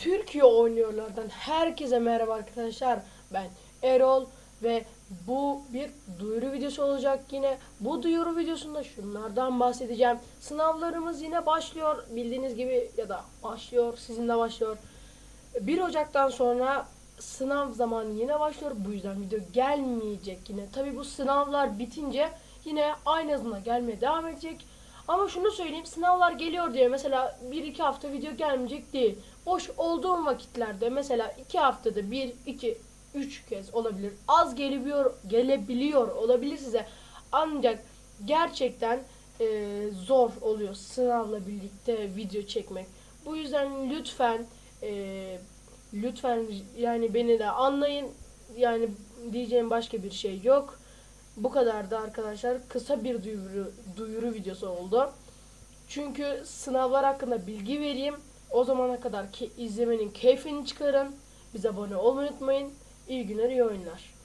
Türkiye oynuyorlardan herkese merhaba arkadaşlar. Ben Erol ve bu bir duyuru videosu olacak yine. Bu duyuru videosunda şunlardan bahsedeceğim. Sınavlarımız yine başlıyor bildiğiniz gibi ya da başlıyor sizinle başlıyor. 1 Ocak'tan sonra sınav zamanı yine başlıyor. Bu yüzden video gelmeyecek yine. Tabi bu sınavlar bitince yine aynı hızla gelmeye devam edecek. Ama şunu söyleyeyim sınavlar geliyor diye mesela 1-2 hafta video gelmeyecek değil. Boş olduğum vakitlerde mesela 2 haftada 1, 2, 3 kez olabilir. Az gelebiliyor, gelebiliyor olabilir size. Ancak gerçekten e, zor oluyor sınavla birlikte video çekmek. Bu yüzden lütfen e, lütfen yani beni de anlayın. Yani diyeceğim başka bir şey yok. Bu kadar da arkadaşlar kısa bir duyuru, duyuru videosu oldu. Çünkü sınavlar hakkında bilgi vereyim. O zamana kadar ki izlemenin keyfini çıkarın. Bize abone olmayı unutmayın. İyi günler, iyi oyunlar.